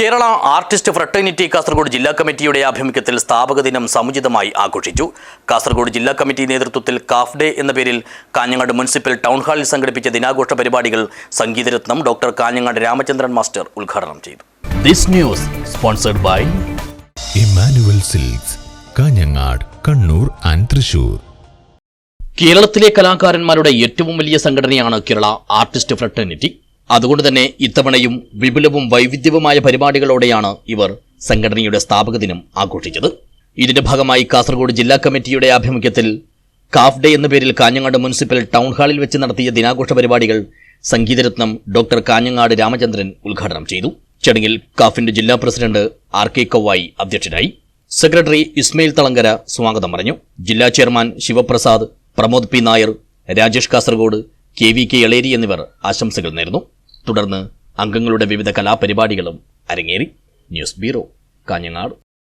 Kerala artist fraternity Kasaragod ജില്ലാ കമ്മിറ്റിയുടെ ആഭിമുഖ്യത്തിൽ സ്ഥാപക ദിനം സമുചിതമായി ആഘോഷിച്ചു. കാസർഗോഡ് ജില്ലാ കമ്മിറ്റി നേതൃത്വത്തിൽ കാഫ് ഡേ എന്ന പേരിൽ കാഞ്ഞങ്ങാട് മുനിസിപ്പൽ ടൗൺ ഹാളിൽ സംഘടിപ്പിച്ച ദിനാഘോഷ പരിപാടികൾ സംഗീതരത്നം ഡോക്ടർ കാഞ്ഞങ്ങാട് രാമചന്ദ്രൻ മാസ്റ്റർ ഉദ്ഘാടനം ചെയ്തു. This news sponsored by Emmanuel silks Kanhangad Kannur and Thrissur കേരളത്തിലെ കലാകാരന്മാരുടെ ഏറ്റവും വലിയ സംഘടനയാണ് കേരള ആർട്ടിസ്റ്റ് ഫ്രട്ടേണിറ്റി. അതുകൊണ്ട് തന്നെ ഇത്തവണയും വിപുലവും വൈവിധ്യവുമായ പരിപാടികളോടെയാണ് ഇവർ സംഘടനയുടെ സ്ഥാപക ദിനം ആഘോഷിച്ചത്. ഇതിന്റെ ഭാഗമായി കാസർഗോഡ് ജില്ലാ കമ്മിറ്റിയുടെ ആഭിമുഖ്യത്തിൽ കാഫ് ഡേ എന്ന പേരിൽ കാഞ്ഞങ്ങാട് മുനിസിപ്പൽ ടൗൺ ഹാളിൽ വെച്ച് നടത്തിയ ദിനാഘോഷ പരിപാടികൾ സംഗീതരത്നം ഡോക്ടർ കാഞ്ഞങ്ങാട് രാമചന്ദ്രൻ ഉദ്ഘാടനം ചെയ്തു. ചടങ്ങിൽ കാഫിന്റെ ജില്ലാ പ്രസിഡന്റ് ആർ കെ കവായി അധ്യക്ഷനായി. സെക്രട്ടറി ഇസ്മയിൽ തളങ്കര സ്വാഗതം പറഞ്ഞു. ജില്ലാ chairman Sivaprasad Pramod P Nair Rajesh Kasaragod K V K Eleri എന്നിവർ ആശംസകൾ നേർന്നു. തുടർന്ന് അംഗങ്ങളുടെ വിവിധ കലാപരിപാടികളും അരങ്ങേറി. News bureau Kanhangad.